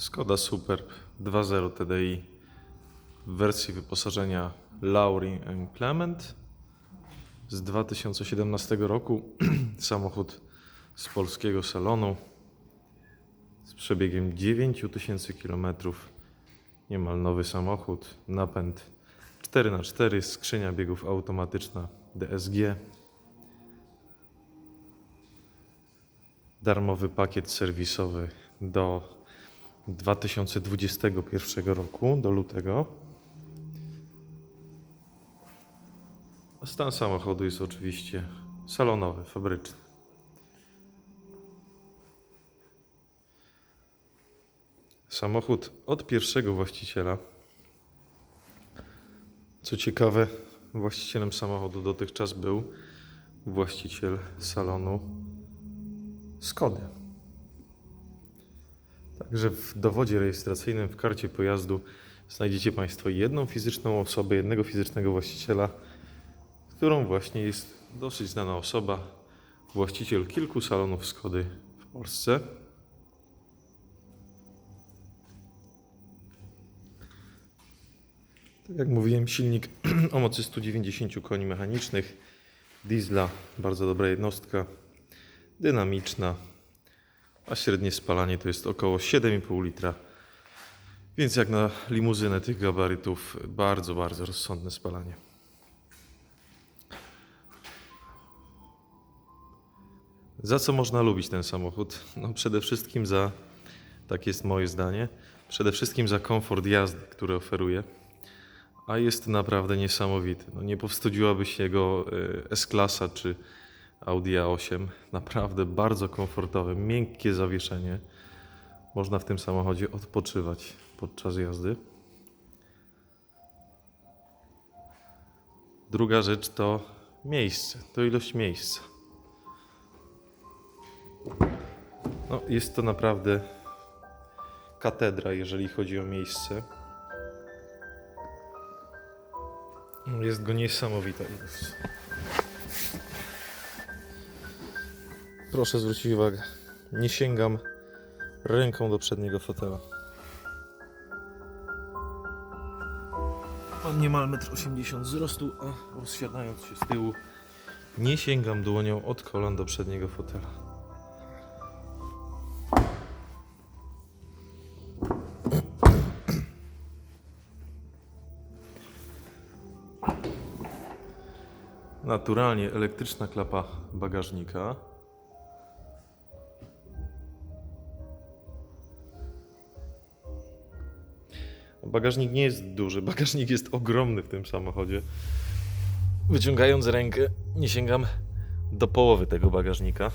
Skoda Superb 2.0 TDI w wersji wyposażenia Laurin Clement z 2017 roku. Samochód z polskiego salonu z przebiegiem 9000 km. Niemal nowy samochód. Napęd 4x4, skrzynia biegów automatyczna DSG. Darmowy pakiet serwisowy do 2021 roku, do lutego. Stan samochodu jest oczywiście salonowy, fabryczny. Samochód od pierwszego właściciela. Co ciekawe, właścicielem samochodu dotychczas był właściciel salonu Skody. Także w dowodzie rejestracyjnym, w karcie pojazdu znajdziecie Państwo jedną fizyczną osobę, jednego fizycznego właściciela, którą właśnie jest dosyć znana osoba, właściciel kilku salonów Skody w Polsce. Tak jak mówiłem, silnik o mocy 190 koni mechanicznych, diesla, bardzo dobra jednostka, dynamiczna, a średnie spalanie to jest około 7,5 litra. Więc jak na limuzynę tych gabarytów, bardzo, bardzo rozsądne spalanie. Za co można lubić ten samochód? No przede wszystkim za, tak jest moje zdanie, przede wszystkim za komfort jazdy, który oferuje. A jest naprawdę niesamowity. No nie powstydziłaby się jego e, S-klasa czy Audi A8. Naprawdę bardzo komfortowe, miękkie zawieszenie. Można w tym samochodzie odpoczywać podczas jazdy. Druga rzecz to miejsce, to ilość miejsca. No, jest to naprawdę katedra, jeżeli chodzi o miejsce. Jest go niesamowita ilość. Proszę zwrócić uwagę, nie sięgam ręką do przedniego fotela. Mam niemal 1,80 m wzrostu, a rozsiadając się z tyłu, nie sięgam dłonią od kolan do przedniego fotela. Naturalnie elektryczna klapa bagażnika. Bagażnik nie jest duży, bagażnik jest ogromny w tym samochodzie. Wyciągając rękę, nie sięgam do połowy tego bagażnika.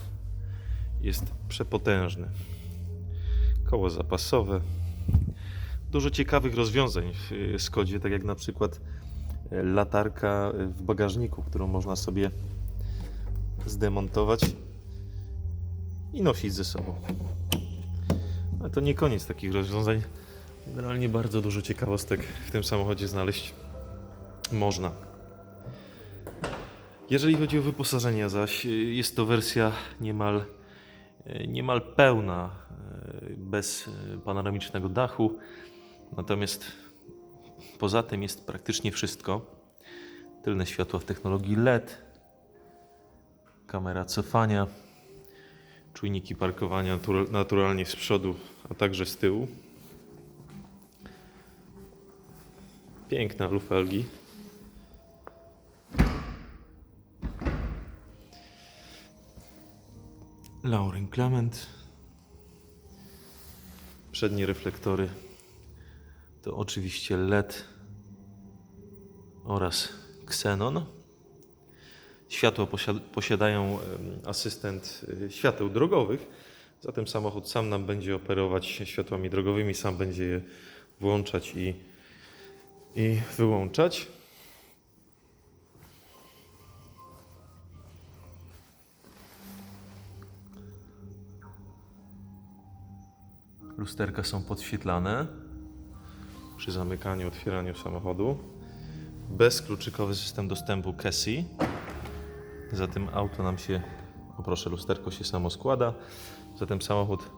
Jest przepotężny. Koło zapasowe. Dużo ciekawych rozwiązań w y, Skodzie, tak jak na przykład y, latarka w bagażniku, którą można sobie zdemontować i nosić ze sobą. Ale to nie koniec takich rozwiązań. Generalnie bardzo dużo ciekawostek w tym samochodzie znaleźć można. Jeżeli chodzi o wyposażenie zaś, jest to wersja niemal, niemal pełna, y, bez y, panoramicznego dachu. Natomiast poza tym jest praktycznie wszystko. Tylne światła w technologii LED, kamera cofania, czujniki parkowania natura- naturalnie z przodu, a także z tyłu. Piękna lufelgi. Lauren Clement. Przednie reflektory to oczywiście LED oraz Xenon. Światła posiad- posiadają asystent y, świateł drogowych, zatem samochód sam nam będzie operować światłami drogowymi, sam będzie je włączać i i wyłączać. Lusterka są podświetlane przy zamykaniu, otwieraniu samochodu. Bezkluczykowy system dostępu Cassie. Zatem auto nam się, o proszę, lusterko się samo składa. Zatem samochód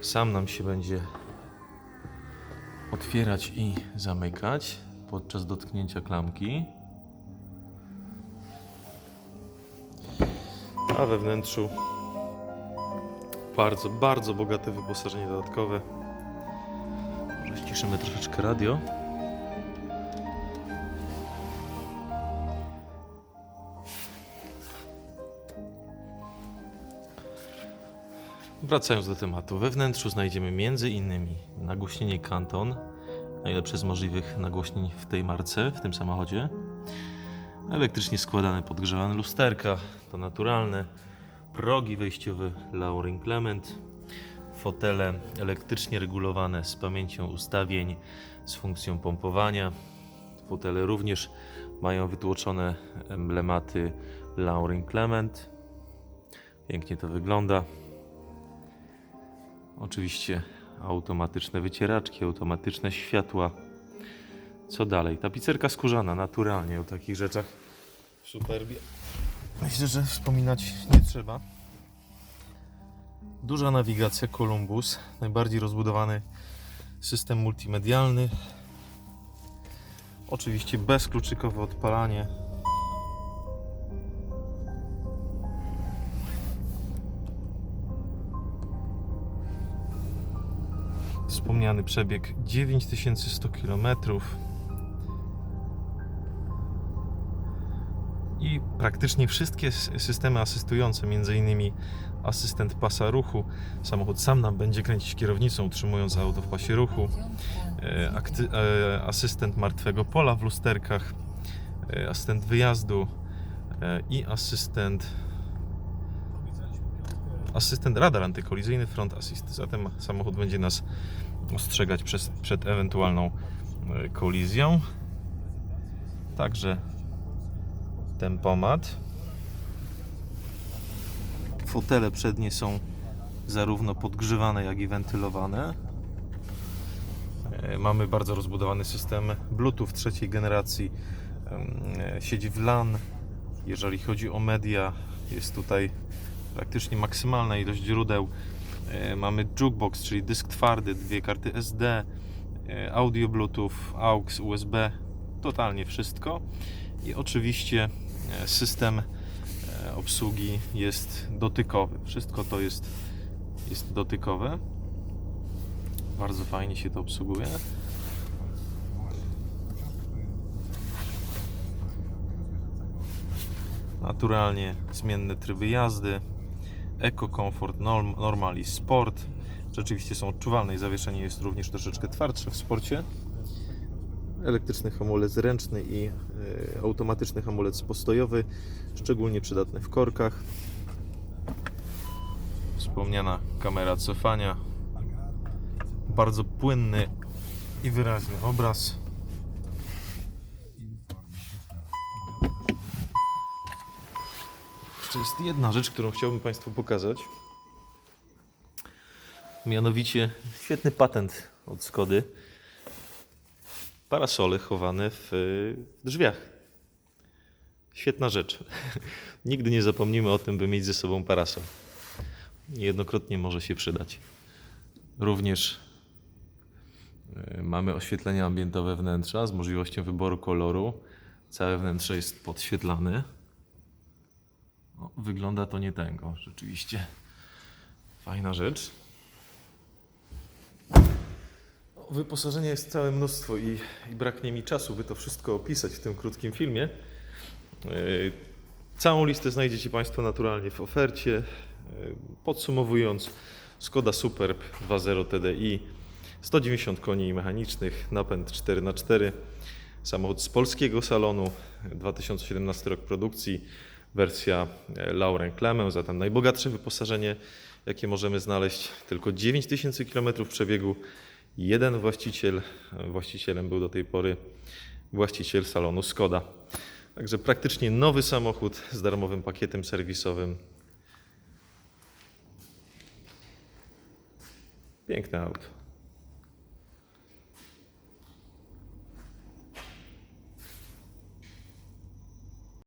sam nam się będzie otwierać i zamykać podczas dotknięcia klamki. A we wnętrzu bardzo, bardzo bogate wyposażenie dodatkowe. Może ściszymy troszeczkę radio. Wracając do tematu, we wnętrzu znajdziemy innymi nagłośnienie Canton, najlepsze z możliwych nagłośnień w tej marce, w tym samochodzie. Elektrycznie składane, podgrzewane lusterka, to naturalne. Progi wejściowe Laurin Clement. Fotele elektrycznie regulowane z pamięcią ustawień, z funkcją pompowania. Fotele również mają wytłoczone emblematy Laurin Clement. Pięknie to wygląda. Oczywiście automatyczne wycieraczki, automatyczne światła. Co dalej? Tapicerka skórzana, naturalnie o takich rzeczach w Superbie. Myślę, że wspominać nie trzeba. Duża nawigacja Columbus, najbardziej rozbudowany system multimedialny. Oczywiście bezkluczykowe odpalanie. Wspomniany przebieg 9100 km. I praktycznie wszystkie systemy asystujące, m.in. asystent pasa ruchu, samochód sam nam będzie kręcić kierownicą, utrzymując auto w pasie ruchu, e, e, asystent martwego pola w lusterkach, e, asystent wyjazdu i asystent asystent radar antykolizyjny front assist. Zatem samochód będzie nas ostrzegać przez, przed ewentualną e, kolizją. Także tempomat. Fotele przednie są zarówno podgrzewane, jak i wentylowane. E, Mamy bardzo rozbudowany system Bluetooth trzeciej generacji. E, Sieć w LAN. Jeżeli chodzi o media, jest tutaj praktycznie maksymalna ilość źródeł. E, Mamy jukebox, czyli dysk twardy, dwie karty SD, e, audio Bluetooth, AUX, USB, totalnie wszystko. I oczywiście e, system obsługi jest dotykowy. Wszystko to jest, jest dotykowe. Bardzo fajnie się to obsługuje. Naturalnie zmienne tryby jazdy. Eco Comfort, norm, Normal i Sport. Rzeczywiście są odczuwalne i zawieszenie jest również troszeczkę twardsze w sporcie. Elektryczny hamulec ręczny i e, automatyczny hamulec postojowy, szczególnie przydatny w korkach. Wspomniana kamera cofania. Bardzo płynny i wyraźny obraz. Jeszcze jest jedna rzecz, którą chciałbym Państwu pokazać. Mianowicie świetny patent od Skody. Parasole chowane w drzwiach. Świetna rzecz. Nigdy nie zapomnimy o tym, by mieć ze sobą parasol. Niejednokrotnie może się przydać. Również e, mamy oświetlenie ambientowe wnętrza z możliwością wyboru koloru. Całe wnętrze jest podświetlane. O, wygląda to nie tęgo, rzeczywiście. Fajna rzecz. No, Wyposażenia jest całe mnóstwo i, i braknie mi czasu, by to wszystko opisać w tym krótkim filmie. Yy, Całą listę znajdziecie Państwo naturalnie w ofercie. Yy, Podsumowując, Skoda Superb 2.0 TDI, 190 koni mechanicznych, napęd 4x4, samochód z polskiego salonu, 2017 rok produkcji, wersja e, Lauren Clement, zatem najbogatsze wyposażenie, jakie możemy znaleźć, tylko 9000 km przebiegu, jeden właściciel, e, właścicielem był do tej pory właściciel salonu Skoda. Także praktycznie nowy samochód z darmowym pakietem serwisowym. Piękne auto.